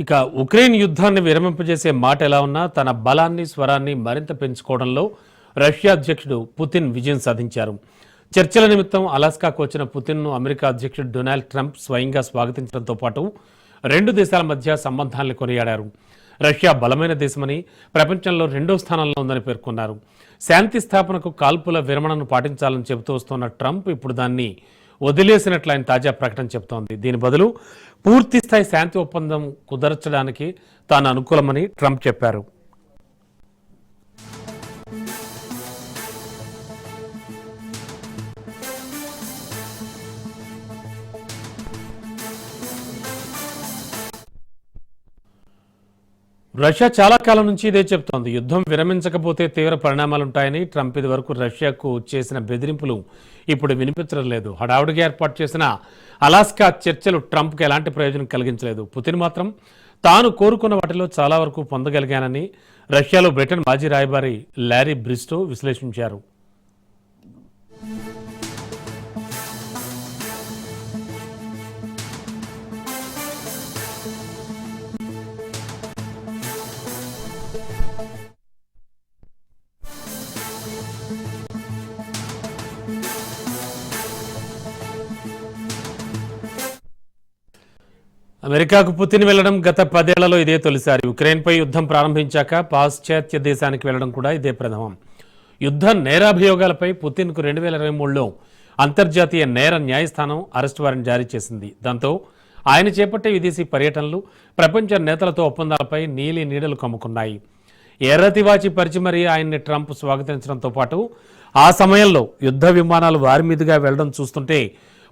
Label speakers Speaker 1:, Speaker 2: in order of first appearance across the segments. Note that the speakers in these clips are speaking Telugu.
Speaker 1: ఇక ఉక్రెయిన్ యుద్ధాన్ని విరమింపజేసే మాట ఎలా ఉన్నా తన బలాన్ని స్వరాన్ని మరింత పెంచుకోవడంలో రష్యా అధ్యక్షుడు పుతిన్ విజయం సాధించారు. చర్చల నిమిత్తం అలాస్కాకు వచ్చిన పుతిన్ను అమెరికా అధ్యక్షుడు డొనాల్డ్ ట్రంప్ స్వయంగా స్వాగతించడంతో పాటు రెండు దేశాల మధ్య సంబంధాలను కొనియాడారు. రష్యా బలమైన దేశమని ప్రపంచంలో రెండో స్థానంలో ఉందని పేర్కొన్నారు. శాంతి స్థాపనకు కాల్పుల విరమణను పాటించాలని చెబుతూ వస్తున్న ట్రంప్ ఇప్పుడు దాన్ని వదిలేసినట్లు ఆయన తాజా ప్రకటన చెబుతోంది. దీని బదులు పూర్తి స్థాయి శాంతి ఒప్పందం కుదర్చడానికి తాను అనుకూలమని ట్రంప్ చెప్పారు. రష్యా చాలా కాలం నుంచి ఇదే చెప్తోంది. యుద్ధం విరమించకపోతే తీవ్ర పరిణామాలుంటాయని ట్రంప్ ఇది వరకు రష్యాకు చేసిన బెదిరింపులు ఇప్పుడు వినిపించడం లేదు. హడావుడిగా ఏర్పాటు చేసిన అలాస్కా చర్చలు ట్రంప్కి ఎలాంటి ప్రయోజనం కలిగించలేదు. పుతిన్ మాత్రం తాను కోరుకున్న వాటిలో చాలా వరకు పొందగలిగానని రష్యాలో బ్రిటన్ మాజీ రాయబారి లారీ బ్రిస్టో విశ్లేషించారు. అమెరికాకు పుతిన్ వెళ్ళడం గత పదేళ్ళలో ఇదే తొలిసారి. ఉక్రెయిన్పై యుద్ధం ప్రారంభించాక పాశ్చాత్య దేశానికి వెళ్ళడం కూడా ఇదే ప్రథమం. యుద్ధ నేరాభియోగాలపై పుతిన్కు రెండు వేల ఇరవై మూడులో అంతర్జాతీయ నేర న్యాయస్థానం అరెస్ట్ వారెంట్ జారీ చేసింది. దాంతో ఆయన చేపట్టే విదేశీ పర్యటనలు ప్రపంచ నేతలతో ఒప్పందాలపై నీలి నీడలు కమ్ముకున్నాయి. ఎర్రతివాచి పరిచి మరీ ఆయన్ని ట్రంప్ స్వాగతించడంతో పాటు ఆ సమయంలో యుద్ధ విమానాలు వారి మీదుగా వెళ్ళడం చూస్తుంటే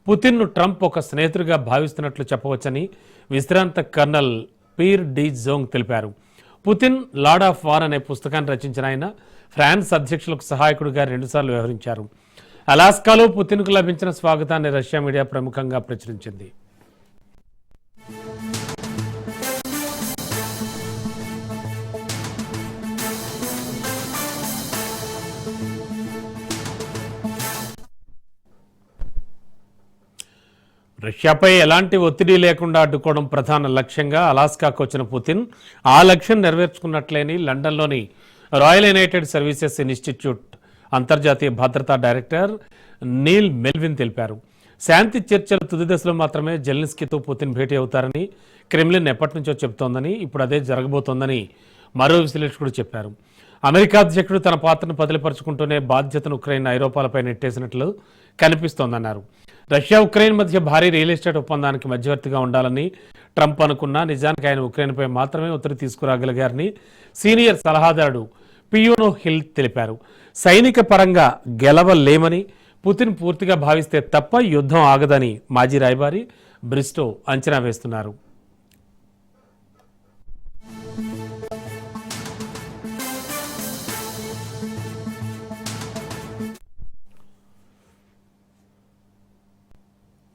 Speaker 1: పుతిన్ను ట్రంప్ ఒక స్నేహితుడిగా భావిస్తున్నట్లు చెప్పవచ్చని విశ్రాంత కర్నల్ పీర్ డి జోంగ్ తెలిపారు. పుతిన్ లార్డ్ ఆఫ్ వార్ అనే పుస్తకాన్ని రచించిన ఆయన ఫ్రాన్స్ అధ్యక్షులకు సహాయకుడిగా రెండుసార్లు వ్యవహరించారు. అలాస్కాలో పుతిన్కు లభించిన స్వాగతాన్ని రష్యా మీడియా ప్రముఖంగా ప్రచురించింది. రష్యాపై ఎలాంటి ఒత్తిడి లేకుండా అడ్డుకోవడం ప్రధాన లక్ష్యంగా అలాస్కాకు వచ్చిన పుతిన్. ఆ లక్ష్యం నెరవేర్చుకున్నట్లేని లండన్లోని రాయల్ యునైటెడ్ సర్వీసెస్ ఇన్స్టిట్యూట్ అంతర్జాతీయ భద్రతా డైరెక్టర్ నీల్ మెల్విన్ తెలిపారు. శాంతి చర్చల తుది దశలో మాత్రమే జెల్నిస్కీతో పుతిన్ భేటీ అవుతారని క్రెమ్లిన్ ఎప్పటి నుంచో చెబుతోందని ఇప్పుడు అదే జరగబోతోందని మరో విశ్లేషకుడు చెప్పారు. అమెరికా అధ్యక్షుడు తన పాత్రను బదిలిపరుచుకుంటూనే బాధ్యతను ఉక్రెయిన్ ఐరోపాలపై నెట్టేసినట్లు కనిపిస్తోందన్నారు. రష్యా ఉక్రెయిన్ మధ్య భారీ రియల్ ఎస్టేట్ ఒప్పందానికి మధ్యవర్తిగా ఉండాలని ట్రంప్ అనుకున్నా నిజానికి ఆయన ఉక్రెయిన్పై మాత్రమే ఒత్తిడి తీసుకురాగలిగారని సీనియర్ సలహాదారుడు పియోనో హిల్ తెలిపారు. సైనిక పరంగా గెలవలేమని పుతిన్ పూర్తిగా భావిస్తే తప్ప యుద్ధం ఆగదని మాజీ రాయబారి బ్రిస్టో అంచనా వేస్తున్నారు.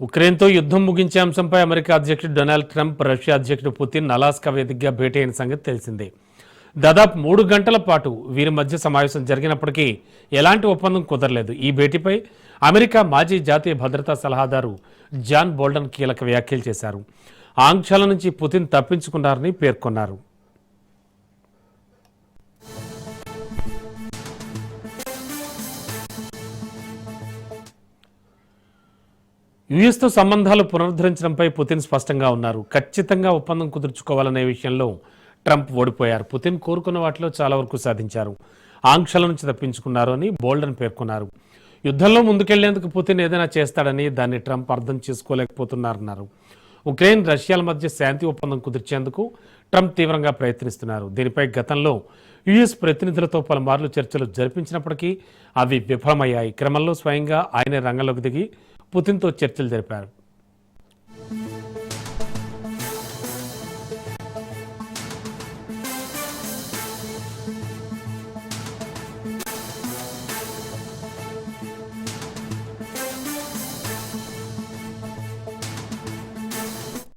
Speaker 1: ఉక్రెయిన్తో యుద్ధం ముగించే అంశంపై అమెరికా అధ్యక్షుడు డొనాల్డ్ ట్రంప్ రష్యా అధ్యక్షుడు పుతిన్ అలాస్కా వేదికగా భేటీ అయిన సంగతి తెలిసిందే. దాదాపు మూడు గంటల పాటు వీరి మధ్య సమావేశం జరిగినప్పటికీ ఎలాంటి ఒప్పందం కుదరలేదు. ఈ భేటీపై అమెరికా మాజీ జాతీయ భద్రతా సలహాదారు జాన్ బోల్డన్ కీలక వ్యాఖ్యలు చేశారు. ఆంక్షల నుంచి పుతిన్ తప్పించుకున్నారని పేర్కొన్నారు. యుఎస్తో సంబంధాలు పునరుద్ధరించడంపై పుతిన్ స్పష్టంగా ఉన్నారు. ఖచ్చితంగా ఒప్పందం కుదుర్చుకోవాలనే విషయంలో ట్రంప్ ఓడిపోయారు. పుతిన్ కోరుకున్న వాటిలో చాలా వరకు సాధించారు. ఆంక్షల నుంచి తప్పించుకున్నారు అని బోల్డన్ పేర్కొన్నారు. యుద్ధంలో ముందుకెళ్ళేందుకు పుతిన్ ఏదైనా చేస్తాడని దాన్ని ట్రంప్ అర్థం చేసుకోలేకపోతున్నారన్నారు. ఉక్రెయిన్ రష్యాల మధ్య శాంతి ఒప్పందం కుదిర్చేందుకు ట్రంప్ తీవ్రంగా ప్రయత్నిస్తున్నారు. దీనిపై గతంలో యుఎస్ ప్రతినిధులతో పలుమార్లు చర్చలు జరిపించినప్పటికీ అవి విఫలమయ్యాయి. క్రమంలో స్వయంగా ఆయనే రంగంలోకి దిగి పుతిన్తో చర్చలు జరిపారు.